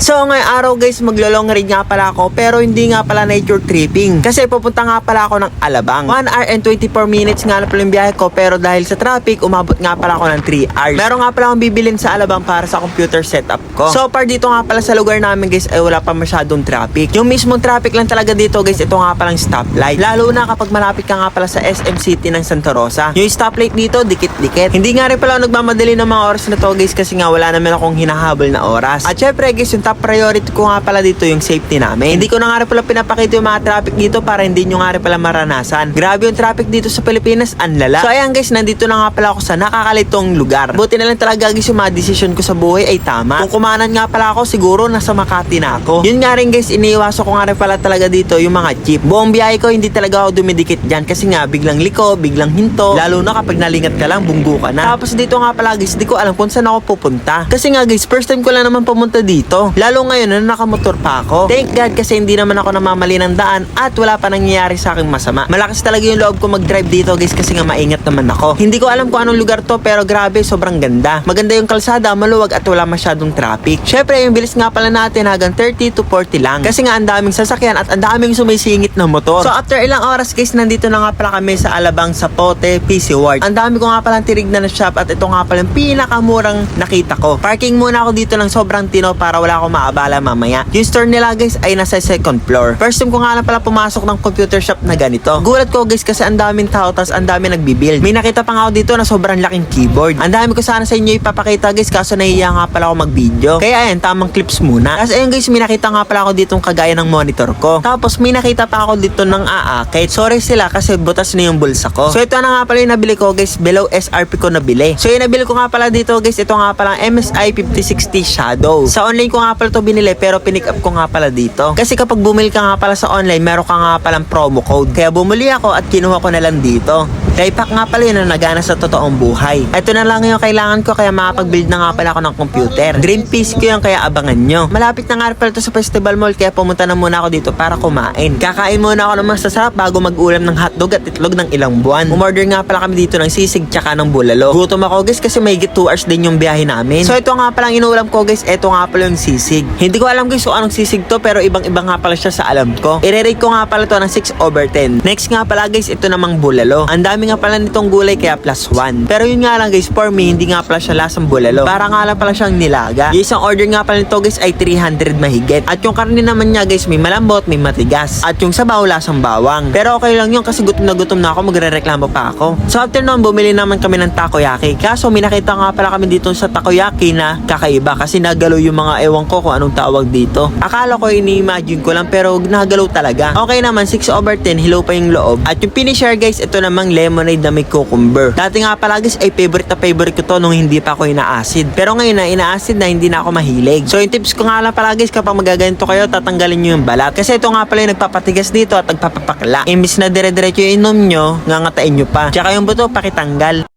So ngayong araw guys, maglo-long ride nga pala ako pero hindi nga pala nature tripping. Kasi pupunta nga pala ako ng Alabang. 1 hour and 24 minutes nga pala yung biyahe ko pero dahil sa traffic, umabot nga pala ako ng 3 hours. Meron nga pala akong bibilin sa Alabang para sa computer setup ko. So far dito nga pala sa lugar namin guys ay wala pa masyadong traffic. Yung mismong traffic lang talaga dito guys, ito nga palang stoplight. Lalo na kapag malapit ka nga pala sa SM City ng Santa Rosa. Yung stoplight dito, dikit-dikit. Hindi nga rin pala nagmamadali ng mga oras na to guys kasi nga wala naman akong hinahabol na oras. At syempre guys, yung top priority ko nga pala dito yung safety namin. Hindi ko na nga rin pala pinapakita yung mga traffic dito para hindi nyo nga rin pala maranasan. Grabe yung traffic dito sa Pilipinas, ang lala. So ayan guys, nandito na nga pala ako sa nakakalitong lugar. Buti na lang talaga guys yung mga decision ko sa buhay ay tama. Kung kumanan nga pala ako, siguro nasa Makati na ako. Yun nga rin guys, iniiwaso ko nga rin pala talaga dito yung mga jeep. Buong biyahe ko, hindi talaga ako dumidikit dyan kasi nga biglang liko, biglang hinto. Lalo na kapag nalingat ka lang, bunggo ka na. Tapos dito nga pala guys, di ko alam kung saan ako pupunta. Kasi nga guys, first time ko lang naman pumunta dito. Lalo ngayon na nakamotor pa ako. Thank God kasi hindi naman ako namamali ng daan at wala pa nangyayari sa aking masama. Malakas talaga yung loob ko mag-drive dito guys kasi nga maingat naman ako. Hindi ko alam kung anong lugar to pero grabe, sobrang ganda. Maganda yung kalsada, maluwag at wala masyadong traffic. Syempre, yung bilis nga pala natin hanggang 30 to 40 lang. Kasi nga ang daming sasakyan at ang daming sumisingit na motor. So after ilang oras guys, nandito na nga pala kami sa Alabang Sapote PC Ward. Ang dami ko nga palang tinignan na shop at ito nga pala yung pinakamurang nakita ko. Parking muna ako dito ng sobrang tino para wala akong maabala mamaya. Yung store nila guys ay nasa second floor. First time ko nga lang pala pumasok ng computer shop na ganito. Gulat ko guys kasi ang daming tao tas ang dami nagbibuild. May nakita pa nga ako dito na sobrang laking keyboard. Ang dami ko sana sa inyo ipapakita guys kaso nahiya nga pala ako mag-video. Kaya ayan, tamang clips muna. Tapos ayun guys, may nakita nga pala ako dito kagaya ng monitor ko. Tapos may nakita pa ako dito ng aakit. Sorry sila kasi butas na yung bulsa ko. So ito na nga pala yung nabili ko guys, below SRP ko nabili. So yung nabili ko nga pala dito guys, ito nga pala MSI 5060 Shadow. Sa online ko nga pala to binili pero pinick up ko nga pala dito. Kasi kapag bumili ka nga pala sa online, meron ka nga palang promo code. Kaya bumili ako at kinuha ko na lang dito. Daypack nga pala yun na nagana sa totoong buhay. Ito na lang yung kailangan ko kaya makapag-build na nga pala ako ng computer. Dream piece ko yun kaya abangan nyo. Malapit na nga pala to sa festival mall kaya pumunta na muna ako dito para kumain. Kakain muna ako ng masasarap bago mag-ulam ng hotdog at itlog ng ilang buwan. Umorder nga pala kami dito ng sisig tsaka ng bulalo. Gutom ako guys kasi may 2 hours din yung biyahe namin. So ito nga pala ang inuulam ko guys, ito nga pala yung sisig. Hindi ko alam guys kung anong sisig to pero ibang ibang nga pala siya sa alam ko. I-rate ko nga pala to ng 6 over 10. Next nga pala guys, ito namang bulalo. Ang dami nga pala nitong gulay kaya plus 1. Pero yun nga lang guys, for me, hindi nga pala siya lasang bulalo. Para nga lang pala siyang nilaga. Yung isang order nga pala nito guys ay 300 mahigit. At yung karne naman niya guys, may malambot, may matigas. At yung sabaw lasang bawang. Pero okay lang yun kasi gutom na gutom na ako, magre-reklamo pa ako. So after nun, bumili naman kami ng takoyaki. Kaso may nakita nga pala kami dito sa takoyaki na kakaiba kasi nagalaw yung mga ewan ko kung anong tawag dito. Akala ko ini-imagine ko lang pero nagalaw talaga. Okay naman, 6 over 10, hilaw pa yung loob. At yung pinishare guys, ito namang lemonade na may cucumber. Dati nga pala guys, ay favorite na favorite ko to nung hindi pa ako ina-acid. Pero ngayon na ina-acid na, hindi na ako mahilig. So yung tips ko nga lang pala guys, kapag magaganto kayo, tatanggalin nyo yung balat. Kasi ito nga pala yung nagpapatigas dito at nagpapapakla. Imbis na dire-diretso yung inom nyo, ngangatain nyo pa. Tsaka yung buto, pakitanggal.